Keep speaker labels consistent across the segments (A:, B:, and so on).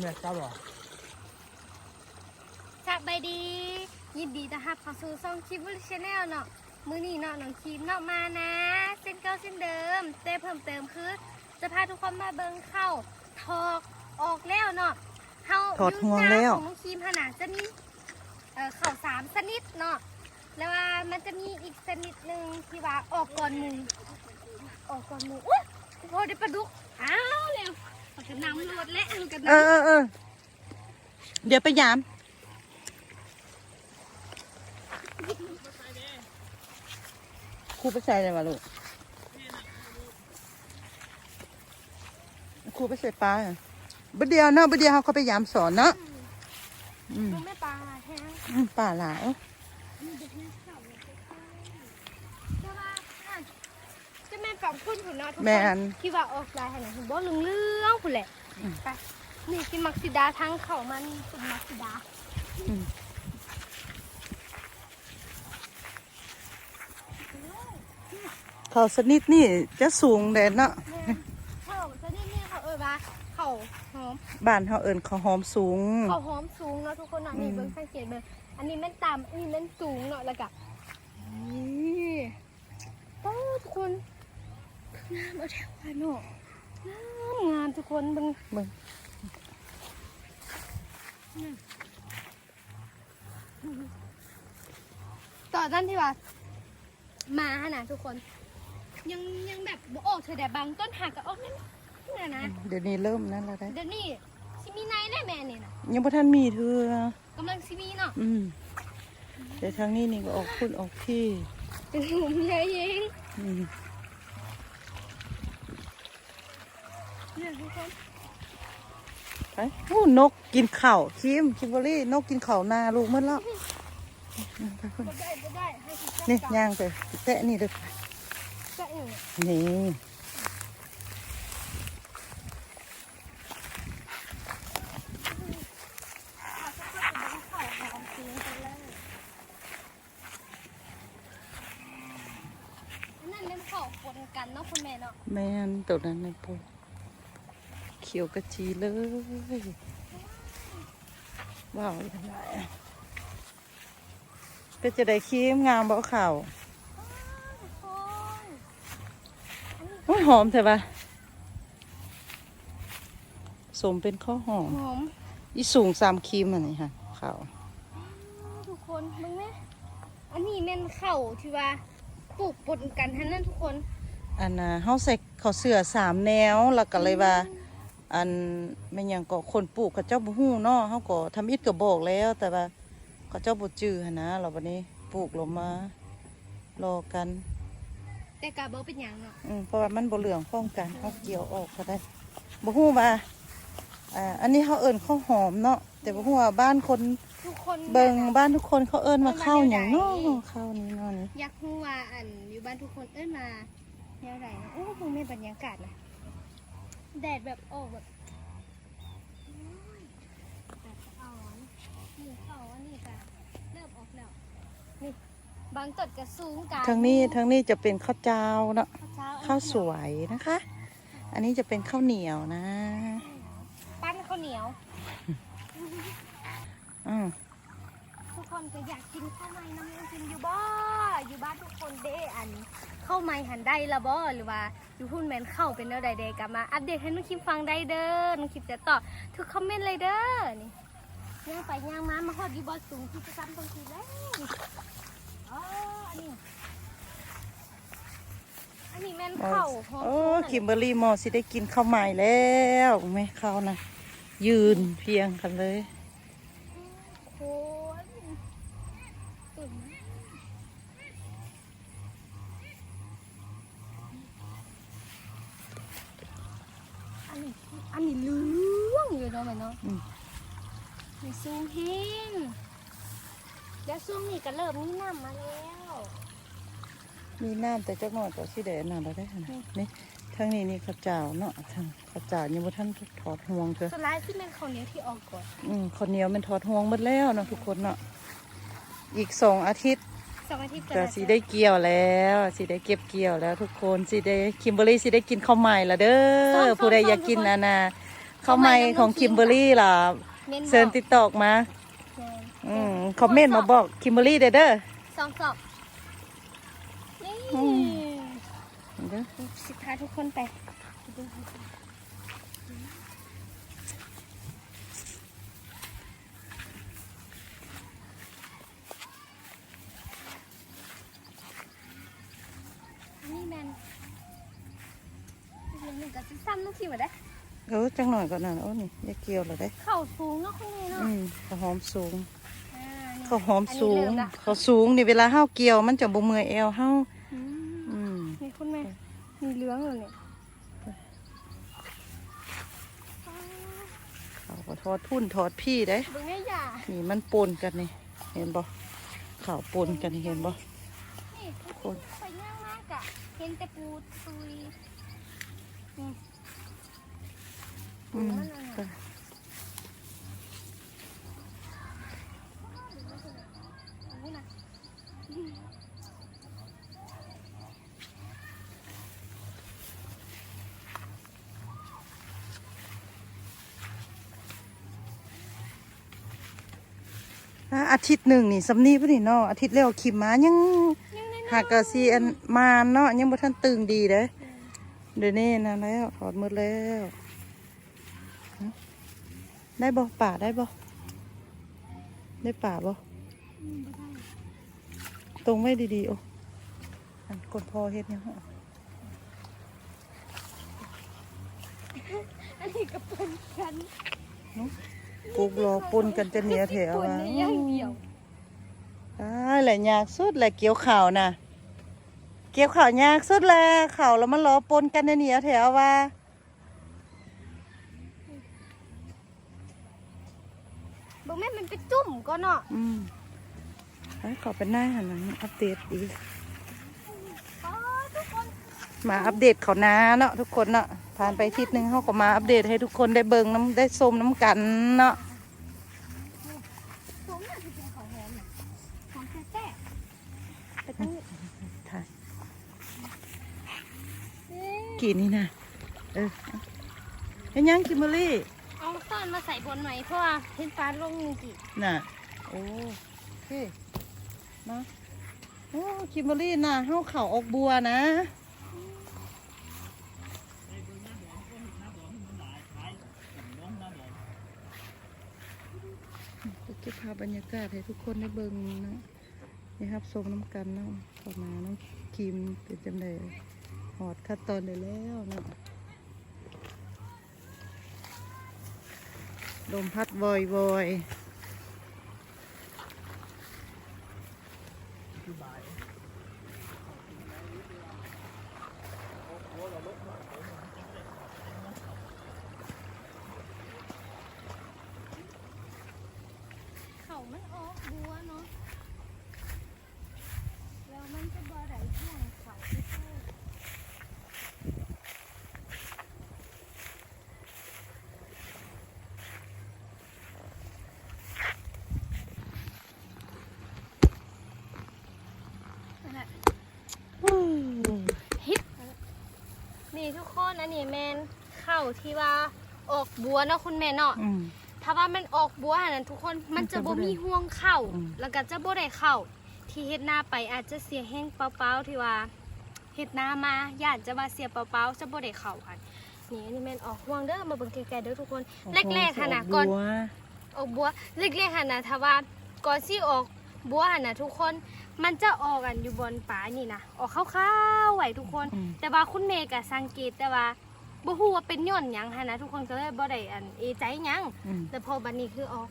A: แม่กล้าบอก
B: สบายดี ยินดีต้อนรับเข้าสู่ช่องคลิปวิชแนลเนาะมื้อนี้เนาะน้องคลิปเนาะมานะเส้นเก่าเส้นเดิมแต่เพิ่มเติมคือ จะพาทุกคนมาเบิ่งเข้าถอกออกแล้วเนาะเฮา
C: ถอดห่วงแล้ว
B: อยู่หน้าของน้องครีมขนาดจะมีเอ่อเข่าสามชนิดเนาะแล้วว่ามันจะมีอีกชนิดหนึ่งที่ว่าออกก่อนหมูออกก่อนหมูอุ้ยโอ้ได้ปลาดุกอ้าวเร็วเอากระ นำรถและเอากระ
C: เออนำเออเออเดี๋ยวไปยาม ครูไปใส่อะไรมาลูก ครูไปใส่ปลาเหรอบ่เดียวเนาะบ่เดียวเขาเขาไปยามสอนเนาะอืม
B: ดูแม่ปลาแห้ง
C: อืมป่าหลาย
B: มีเด็กแม่เข่าเลยจะว่าอะ จะแม่ปรับคุณผุนเนาะทุกคน
C: แม่น
B: ที่ว่าออกลายให้หน่อยเห็นบ่เหลืองๆผุนแหละ
C: อืม
B: ไปนี่กินมักซิดาทั้งเข่ามันเป็นมักซิดา
C: เขาสนิทนี่จะสูงแดนเนาะ
B: แม่เข่าจะนี่นี่เขาเอ่ยว่าเข่าหอม
C: บ้านเขาเอิญเขาหอมสูง
B: เข่าหอมสูงเนาะทุกคนเนาะนี่
C: อืม
B: เบิ่งสังเกตเบิ่งอันนี้แม่นต่ำอันนี้แม่นสูงเนาะแล้วก็นี่โอ้ทุกคน งามเอาแถววาเนาะงามงามทุกคนบิ่ง
C: บิ่ง
B: ตอนนั้นที่ว่ามาหนะทุกคน ยังยังแบบบ่ออกเธอแต่บางต้นหักก็ออกนั่นนี่นะ
C: เดี๋ยวนี้เริ่มนั้นแล้วได้
B: เดี๋ยวนี้ซิมีไนได้แม่เนี่ยนะ
C: ยังพ่ท่านมีเธอกำ
B: ลังซิมีเนาะ
C: อืมแต่ทางนี้นี่ก็ออกพุ่นออกที่
B: เป็นหนุ่มใหญ่เอง
C: อืม
B: เนี่ย ทุกคน
C: ไปโอ้นกกินข้าวคิมคิมเบอรี่นกกินข้าวนาลูกหมันแล้วไปพุ่น
B: บ่ได้บ่ได้ให้สิ
C: นี่ย่างไปแตะนี่เด้อ
B: จะเอง
C: นี่
B: อันนั้นเล่มข้าวปนกันเนาะคุณแม่เนาะ
C: แม่นตัวนั้นในปู เขียวกระจีเลยว้าวยังไงก็จะได้คิมงามบ่ข่าว
B: ทุกคน
C: โอ้ยหอมใช่ปะสมเป็นข้าวหอม
B: หอม
C: อีสูงสามครีมอันนี้ค่ะข่าว
B: ทุกคนมึงไหมอันนี้แม่นข้าวที่ว่าปลูกปนกันทั้งนั้นทุกคน
C: อันน่ะเฮาใส่ข้าวเสือสามแนวแล้วก็เลยว่า อันแม่นหยังก็คนปลูกเขาเจ้าบ่ฮู้เนาะเฮาก็ทำอิฐก็บอกแล้ว แต่ว่าเขาเจ้าบ่จื้อหันนะเราบัดนี้ปลูกลงมารอกัน
B: แต่กะบ่เป็นหยังเนาะ
C: อืมเพราะว่ามันบ่เหลืองพร้อมกันเฮาเกี่ยวออกก็ได้บ่ฮู้ว่าอ่าอันนี้เฮาเอิ้นข้าวหอมเนาะแต่บ่ฮู้ว่าบ้านคน
B: ทุกคน
C: เบิ่ง
B: แบบ
C: บ้านทุกคนเขาเอิ้นว่าข้าวหยังเนาะ
B: เอิ้นว่าแนวใด
C: ข้าวนี้เนาะนี่
B: อยากรู้ว่าอันอยู่บ้านทุกคนเอิ้นมาแนวไหนนะโอ้คงไม่บรรยากาศนะ แดดแบบออกแบบโอ้ยแดดอ่อนหมูเขาอันนี้ก็เริ่มออกแล้ว นี่ บางต้นก็สูงกัน
C: ทางนี้ทางนี้จะเป็นข้าวเจ้าเนาะ
B: ข้าวเช้า
C: ข้าวสวยนะคะ อันนี้จะเป็นข้าวเหนียวนะ
B: ปั้นข้าวเหนียว
C: อืม
B: ทุกคนก็อยากกินข้าวไหม้น้ำมันกินอยู่บ่อยู่บ้านทุกคนเด้อัน ข้าวไหม้หันได้ละบ่หรือว่าอยู่พุ่นแมนเข้าเป็นแนวใดเดกลับมา อัปเดตให้น้องคิมฟังได้เด้อน้องคิมจะตอบทุกคอมเมนต์เลยเด้อนี่ย่างไปย่างมามาฮอดอยู่บ่สูงที่จะซ้ำตรงทีแล้วอ๋ออันนี้อันนี้แมนเข้า
C: โอ้คิมเบอรรี่มอสิได้กินข้าวใหม่แล้วไหมข้าวนะยืนเพียงกันเลย
B: โคนตุ่นอันนี้ อันนี้เหลืองอยู่เนาะแม่เนาะ
C: อืม
B: มีซูงเฮงแล้วซูงนี่ก็เริ่มมีน้ำมาแล้ว
C: มีน้ำแต่เจ้าหน่อยก็สิได้น้ำเราได้ขนาดนี่ทางนี้นี่ข้าวเจ้าเนาะทางข้าวเจ้ายังบ่ท่านถอดห่วงเถอะ
B: สไลด์ที่เป็นข้าวเหนียวที่ออกก่อน
C: อืมคนเหนียวมันถอดห่วงหมดแล้วเนาะทุกคนเนาะอีกสองอาทิตย์
B: สองอาทิตย์
C: ก็สิได้เกี่ยวแล้วสิได้เก็บเกี่ยวแล้ว ทุกคนสิได้คิมเบอรรี่สิได้กินข้าวใหม่ละเด้อผู้ใดอยากกินนะนะเข้าไม่ของคิมเบอรี่ล่ะ
B: เม้นบอก
C: เซิร์นติดตอกมา
B: แม่น
C: อืมคอมเมนต์มาบอกคิมเบอรี่เด้อเด้อ
B: สองสอบนี่
C: อืมเด้อ
B: สิพาทุกคนไป นนี่แมนเรื่องหนึ่งกับซ้ำๆต้องคิดมาได้
C: เออจังหน่อยก่อนนะโอ้นี่ยายเกี่ยวเลยเด้
B: เข่าสูงเนาะคุณแม่เนาะ
C: อืมข้าวหอมสูง
B: อ่านี่
C: ข้าวหอมสูง
B: อันนี้เริ่มละ
C: ข้าวสูงนี่เวลาห้าวเกี่ยวมันจะบ่เมื่อยเอวห้าว
B: อืม
C: อืม
B: นี่คุณแม่มีเหลืองเลยเนี่ย
C: เขาก็ทอดทุ่นทอดพี่เด้
B: เบิ่งแม่ย่า
C: นี่มันปนกันนี่ เห็นบ่ข่าวปนกันนี่เห็นบ่
B: นี่
C: คน
B: ไป ห็นแต่ปูตุยนี่
C: อืม
B: มันอะไรอะอันนี้นะ
C: อะอาทิตย์หนึ่งนี่สำนีพุ่นนี่เนาะอาทิตย์แล้วขิมมายัง
B: ยังไง
C: หากกะซีอันมาเนาะยังบ่ทันตึงดีเด้เดี๋ยวนี้นะแล้วถอดหมดแล้วหึได้บ่ป่าได้บ่ได้ป่าบ่ตรงไว้ดีๆโอ้อันกดพอเฮ็ดเนี่ยฮะ
B: อันนี้ก็เป็นกัน
C: ปลูกรอปนกันจะเหนียวแถว
B: ปน
C: อะ
B: ในอย่างเดียว
C: ได้แหละยากสุดแหละเกี่ยวข่าวน่ะ เกี่ยวข่าวยากสุดแหละข่าวแล้วมันรอปนกันจะเหนียวแถวว่า
B: บอกแม่มันไปจุ่มก็เนาะ
C: อืมไปขอเป็นหน้าหันหลังอัปเดตอีก
B: อ๋อทุกคน
C: มาอัปเดตเขานาเนาะทุกคนเนาะผ่านไปอาทิศนึงเขาก็มาอัปเดตให้ทุกคนได้เบิ่งน้ำได้ชมน้ำกันเนาะ กี่นี่นะเออเอาเห็นยังคิมเบอรี่
B: เอาซ่อนมาใส่บนไหมเพราะว่าเห็นฟ้าลงจริง
C: น่ะโอ้โอเคมาโอ้คิมเบอรี่น่ะเฮาเข่าออกบัวนะจะเก็บภาพบรรยากาศให้ทุกคนได้เบิ่งเนาะนี่ครับชมน้ำกันเนาะเข้ามาน้องคิมเป็นจังได หอดขั้นตอนได้แล้วนะลมพัดวอยวอย
B: เขามันออกบัวเนาะแล้วมันจะบ่ได้ช่วงเขาที่เข้า ฮิป นี่ทุกคนอันนี้แมนเข้าที่ว่าออกบัวเนาะคุณแม่เนาะ
C: อืม
B: ถ้าว่ามันออกบัวอันนั้นทุกคนมันจะ
C: มันจะบ่
B: บ่
C: ได้
B: มีห่วงเข้า
C: อืม
B: แล้วก็จะบ่ได้เข้าที่เฮ็ดหน้าไปอาจจะเสียแห้งเปล่าๆที่ว่าเฮ็ดหน้ามาญาติจะว่าเสียเปล่าๆจะบ่ได้เข้าค่ะนี่อันนี้แม่นออกห่วงเด้อมาเบิ่งไกลๆเด้อทุกคนแรกๆค่ะนะก่อน
C: บัว
B: ออกบัวเล็กๆหันนะถ้าว่าก่อนที่ออก บัวหันนะทุกคนมันจะออกกันอยู่บนป่านี่นะออกขาวๆไหวทุกคน
C: อืม
B: แต่ว่าคุณเมย์ก็สังเกตแต่ว่าบ่ฮู้ว่าเป็นย้อนหยังหันนะทุกคนก็เลยบ่ได้อันเอใจหยัง
C: อืม
B: แต่พอบัดนี้คือออก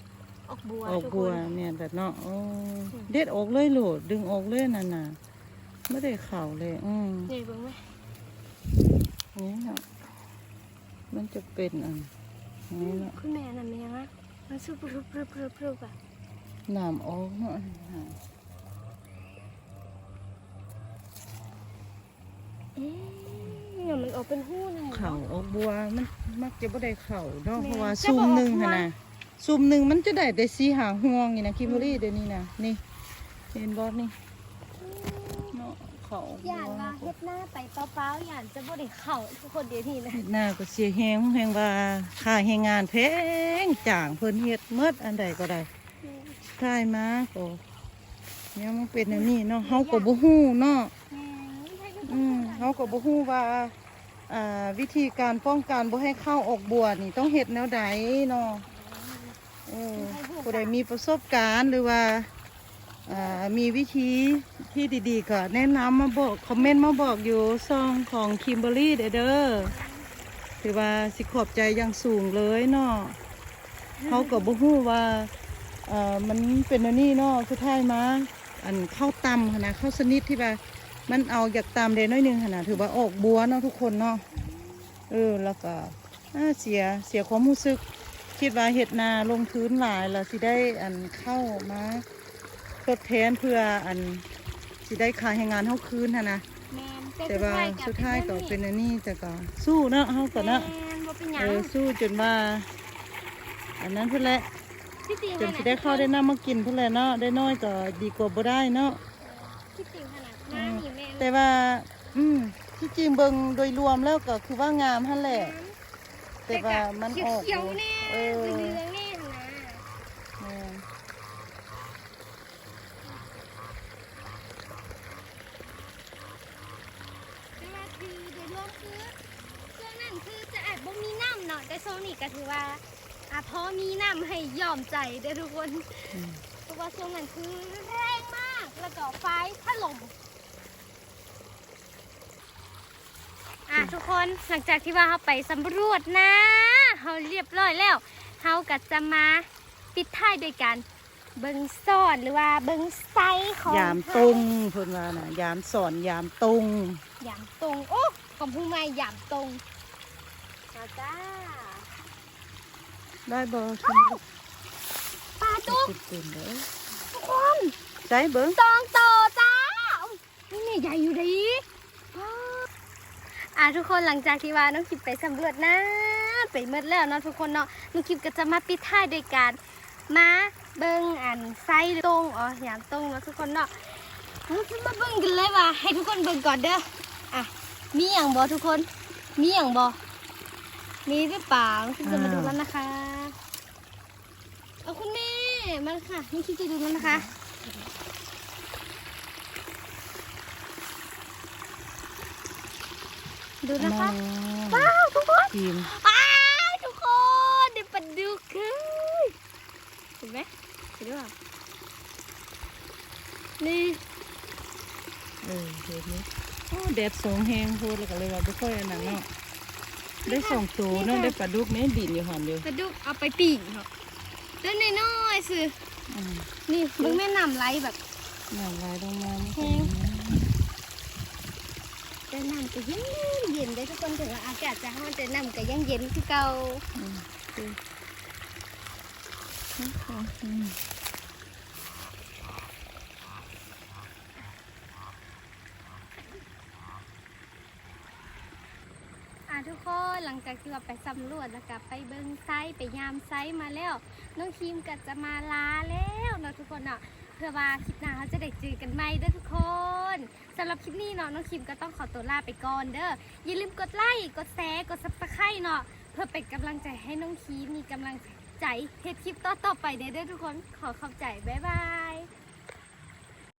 B: ออกบัว
C: ออก
B: ทุก
C: บั
B: ควน
C: เนี่ยแบบเนาะโอ้
B: อืม
C: เด็ดออกเลยโหลดดึงออกเลยน่ะน่ะไม่ได้เข่าเลย อืม
B: นี่เบิ่งไหม
C: นี่เนาะมันจะเป็นอันนี้เนาะ
B: คุณแม่นั่นเป็นยังไงมันสู้ปรึบๆๆๆอะ
C: น้ำออกเนาะ
B: อืมเนี่ยมันออกเป็นหู้เลย
C: เข่าออกบัวมันมักจะไม่ได้เข่าเนาะ
B: แม่
C: เพราะว่า
B: จะ
C: ซุ่ม
B: บอก
C: หนึ่ง
B: ว่า
C: ค่ะนะซุ่มหนึ่งมันจะได้แต่สีหางห่วงนี่นะคิมเบอรี่เดี๋ยวนี้นะนี่เห็นบอสนี่
B: อืม
C: เนาะเขา
B: ย่านว่าเฮ็ดหน้าไปเปล่าๆย่านจะบ่ได้เข้าทุกคนเดี๋ยวนี้นะ
C: เฮ็ดหน้าก็เสียแฮงแฮงว่าค่าแรงงานแพงจ้างเพิ่นเฮ็ดเมดอันใดก็ได้ ทายมาก็เนี่ยมันเป็นอันนี้เนาะเฮาก็บ่ฮู้เนาะ
B: แม่ใช่ทุกค
C: อืม
B: น
C: เขาก็บ่ฮู้ว่าอ่าวิธีการป้องกันบ่ให้เข้าออกบัวนี่ต้องเฮ็ดแนวใดเนาะเออผู้ใดมีประสบการณ์หรือว่าอ่ามีวิธีที่ดีๆก็แนะนำมาบอกคอมเมนต์มาบอกอยู่ซองของคิมเบอรี่เด้อเด้อถือว่าสิขอบใจอย่างสูงเลยเนาะเขาก็บ่ฮู้ว่า เอ่อมันเป็นอันนี้เนาะสุดท้ายมาอันข้าวตำหั้นนะข้าวสนิทที่ว่ามันเอาอยากตามเดน้อยหนึงขนาดถือว่าออกบัวเนาะทุกคนเนาะเออแล้วก็อ่าเสียเสียความรู้สึก คิดว่าเห็ดนาลงทุนหลายแล้วสิได้อันเข้ามาทดแทนเพื่ออันสิได้ขายให้งานเท่าคืนหั่นนะ
B: แม่น
C: แต่ว่าสุดท้ายก็เป็นอันนี้แต่ก็สู้เนาะเฮาก็เนาะ
B: แม่นบ่เป็นหยั
C: เองอสู้จนว่า อันนั้นเพื่อแหละ
B: ที่จริง
C: จนสิได้เข้าได้น้ำมากินเพื่อแหละเนาะได้น้อยก็ดีกว่าบ่ได้เนาะ
B: ที่จริงขนาดหน้านี่แม่น
C: แต่ว่า อืมที่จริงเบิงโดยรวมแล้วก็คือว่างามหั่นแหละ แต่ว่ามันออก
B: เขียวๆแน่
C: เออ
B: เหลืองๆแน่นะ
C: แม่น
B: แต่ว่าคือโดยรวมคือช่วงนั้นคือจะอาจบ่มีน้ำเนาะแต่โซนนี้ก็ถือว่า อะพอมีน้ำให้ยอมใจเด้อทุกคน
C: อืม
B: เพราะว่าช่วงนั้นคือแรงมาก แล้วก็ไฟถล่มอะทุกคนหลังจากที่ว่าเราไปสำรวจนะเราเรียบร้อยแล้วเราก็จะมาปิดท้ายด้วยกัน เบิงซ่อนหรือว่าเบิงไซของ
C: ยามตรงเพิ่นว่าน่ะยามสอนยามตรง
B: ยามตรงโอ้ของผู้ไม่ยามตรงมาจ้า
C: ได้บ่คุณลูก
B: ปลาตุ๊ก
C: ติดเต็มเด้อ
B: ทุกคน
C: ใช้เบิ่ง
B: ตองโตจ้าอุ๊ยนี่ใหญ่อยู่ดีว้าวอะทุกคนหลังจากที่ว่าน้องคิดไปสำรวจนะไปเมื่อแล้วเนาะทุกคนเนาะน้องคิดก็จะมาปิดท้ายโดยการมาเบิ่งอันไซตรงอ๋อหยามตรงเนาะทุกคนเนาะเราจะมาเบิ่งกันเลยว่าให้ทุกคนเบิ่งก่อนเด้ออะมีอย่างบ่ทุกคนมีอย่างบ่ มีหรือเปล่าน้องคิดจะมาดูแล้วนะคะเอาคุณแม่มาค่ะน้องคิดจะดูแล้วนะคะดูนะคะว้าวทุกคน
C: ทีม
B: ว้าวทุกคนเดี๋ยวปลาดุกเลยเห็นไหมเห็นหรือเปล่านี่
C: เออเห็นไหมโอ้แดดสองแฮงโพดแล้วก็เลยว่าบ่ค่อยอันนั้นเนาะ ได้สองตัวเนาะได้ปลาดุกแม่ดินอยู่หั่นเดียว
B: ปลาดุกเอาไปปีกเนาะเล่นน้อยๆสิ
C: อืม
B: นี่มึงแม่นำไรแบบ
C: น้ำลายลงมา
B: แห้งแต่น้ำก็เย็นเย็นได้ทุกคนถึงว่าอากาศจะร้อนแต่น้ำก็ยังเย็นคือเก่า
C: อืมดูอืม
B: อะ ทุกคนหลังจากที่เราไปสำรวจแล้วก็ไปเบิ้งไซส์ไปยามไซส์มาแล้ว น้องคีมก็จะมาลาแล้วเนาะทุกคนเนาะเพื่อว่าคลิปหน้าเขาจะได้เจอกันใหม่เด้อทุกคนสำหรับคลิปนี้เนาะน้องคีมก็ต้องขอตัวลาไปก่อนเด้ออย่าลืมกดไลค์กดแชร์กดซับสไครต์เนาะเพื่อเป็นกำลังใจให้น้องคีมมีกำลังใจเทปคลิปต่อๆไปเด้อเด้อทุกคนขอขอบใจบ๊ายบาย